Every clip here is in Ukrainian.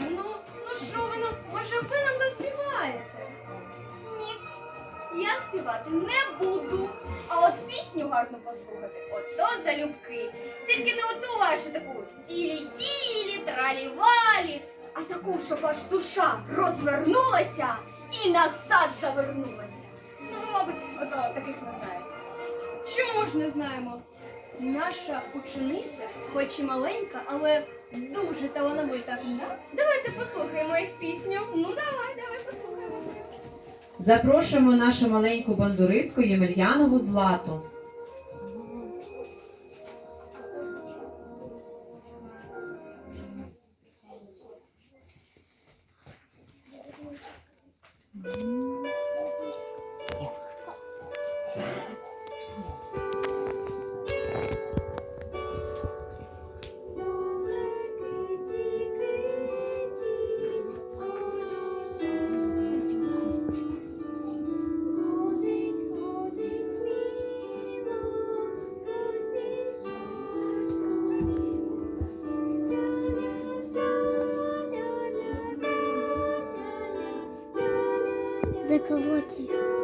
ну, ну що ви, ну, може ви нам заспіваєте? Ні, я співати не буду. А от пісню гарно послухати, ото залюбки. Тільки не оту вашу таку тілі-тілі, тралі-валі, а таку, щоб аж душа розвернулася і назад завернулася. Ну, ви, мабуть, ото таких не знаєте. Чому ж не знаємо? Наша учениця, хоч і маленька, але дуже талановита. Давайте послухаємо їх пісню. Ну давай, давай послухаємо. Запрошуємо нашу маленьку бандуристку Ємельянову Злату. За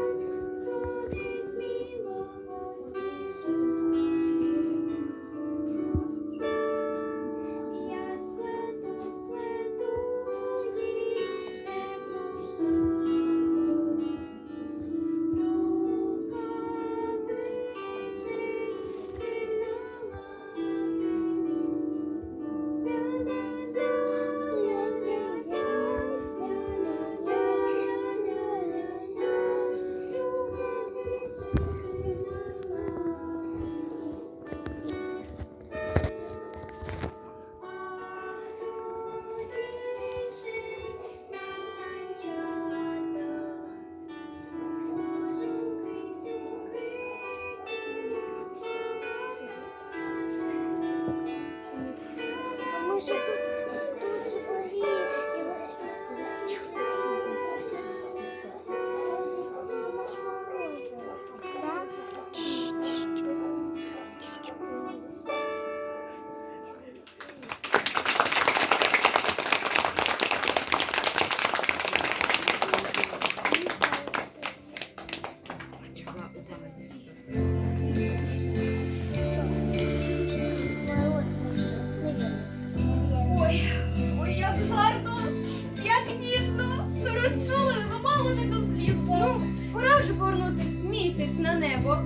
на небо.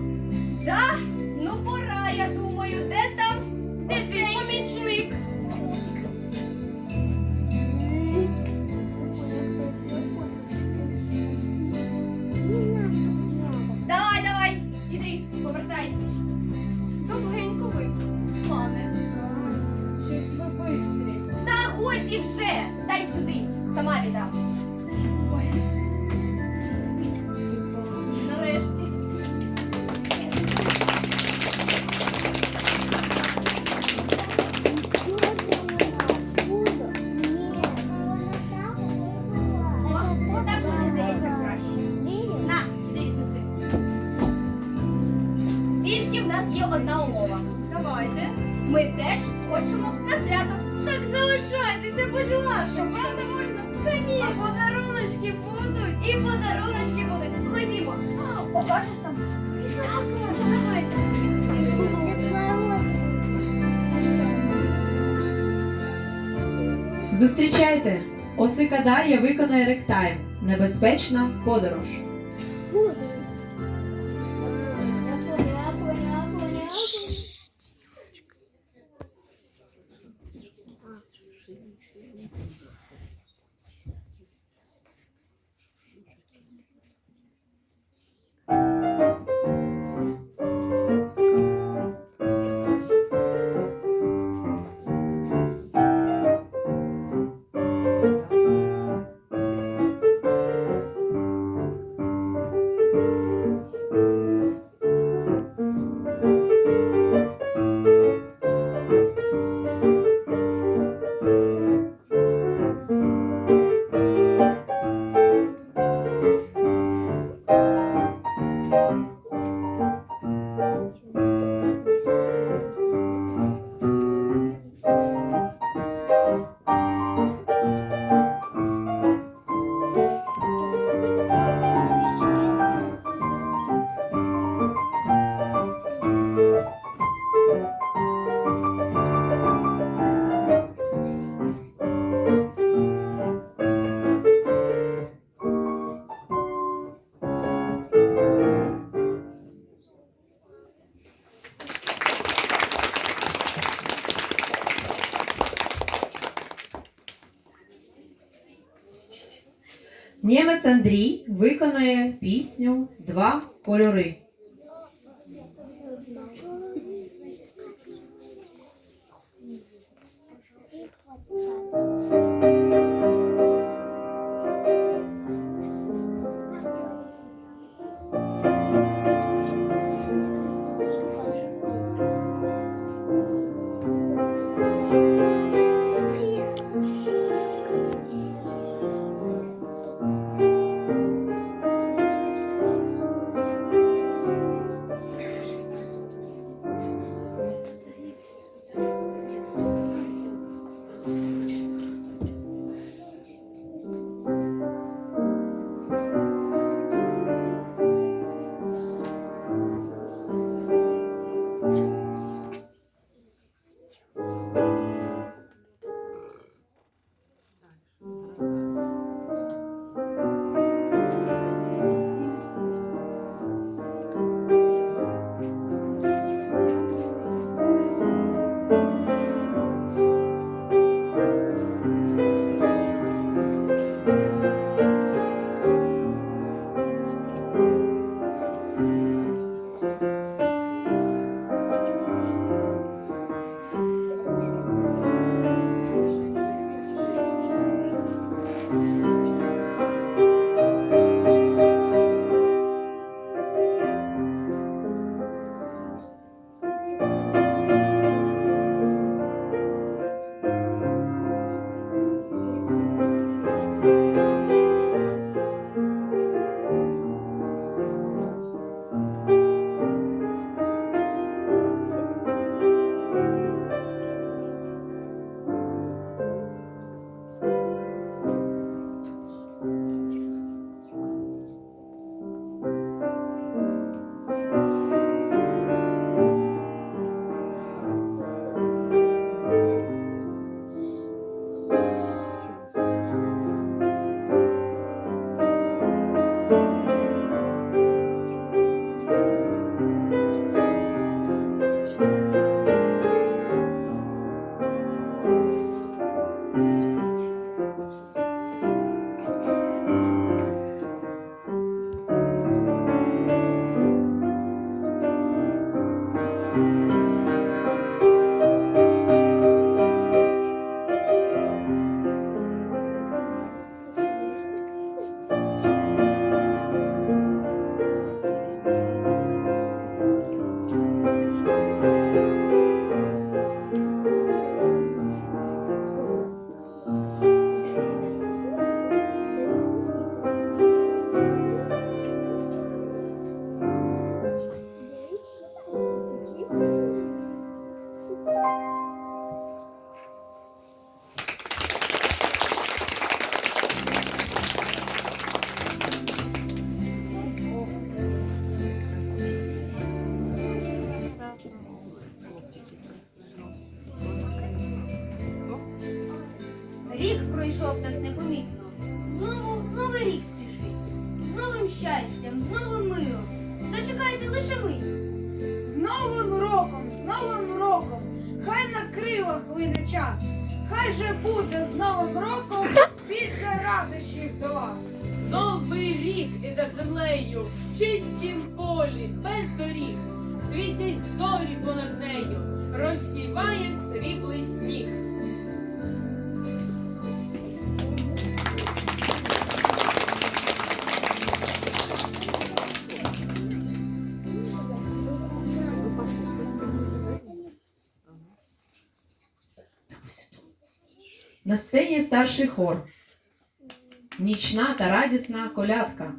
Да? Ну пора, я думаю, де там? Де твій помічник? Давай, давай, іди, повертай. Довгенько ви, пане. Щось ви бистрі. Та годі вже, дай сюди, сама віддам. Одна умова. Давайте. Ми теж хочемо на свято. Так залишайтеся, будь ласка. Правда можна? А подаруночки будуть. І подаруночки будуть. Ходімо. А, Покажеш там? Так, давайте. Зустрічайте! Осика Дар'я виконає ректайм. Небезпечна подорож. much. Німець Андрій виконає пісню Два кольори. Рік спішить. З новим щастям, з новим миром. Зачекайте лише мить. З Новим роком, з Новим роком, хай на крилах лине час, хай же буде з Новим роком більше радощів до вас. Новий рік іде землею в чистім полі, без доріг. Світять зорі понад нею, розсіває сріблий сніг. Старший хор. Нічна та радісна колядка.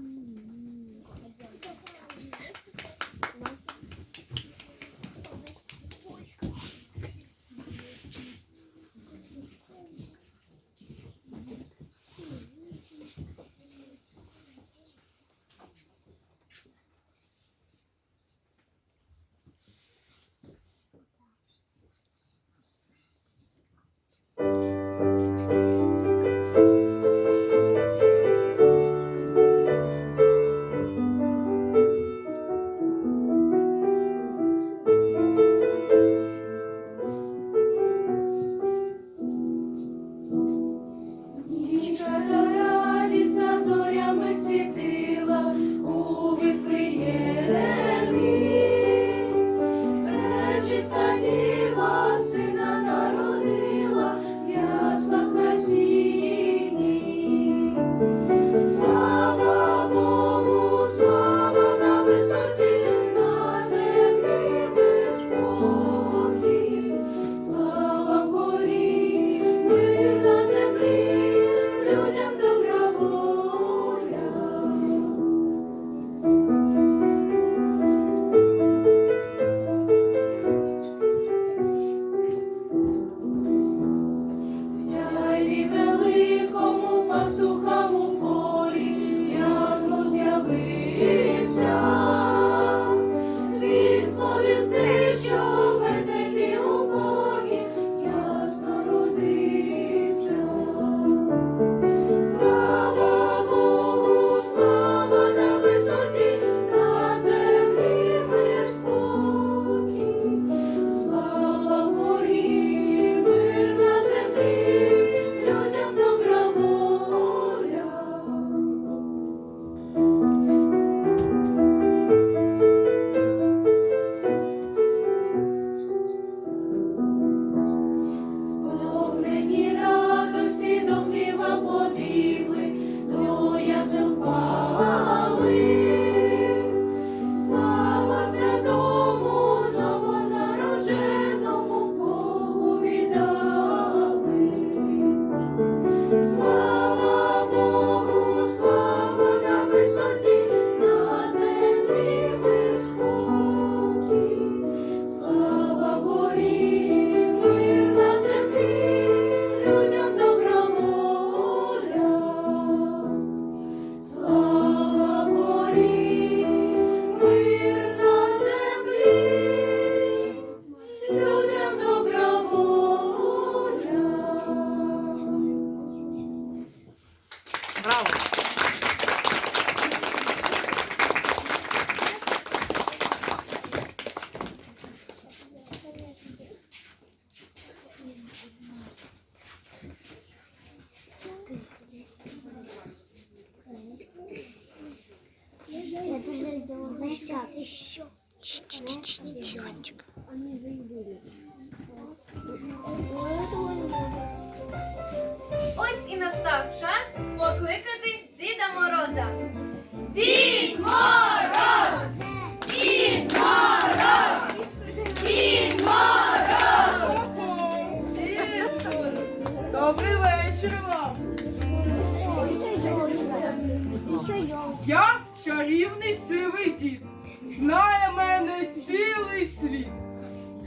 Сейчас еще. Тихонечко. Ось і настав час покликати Діда Мороза. Дід Мороз! Дід Мороз! Дід Мороз! Добрий вечір вам! Я чарівний сивий дід. Знає мене цілий світ.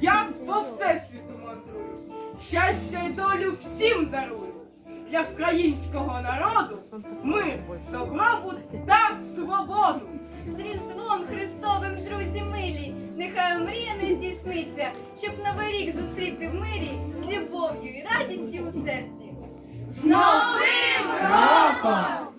Я по всесвіту мандрую. Щастя й долю всім дарую. Для українського народу мир, добробут та свободу. З Різдвом Христовим, друзі милі, нехай мрія не здійсниться, щоб новий рік зустріти в мирі з любов'ю і радістю у серці. З Новим роком!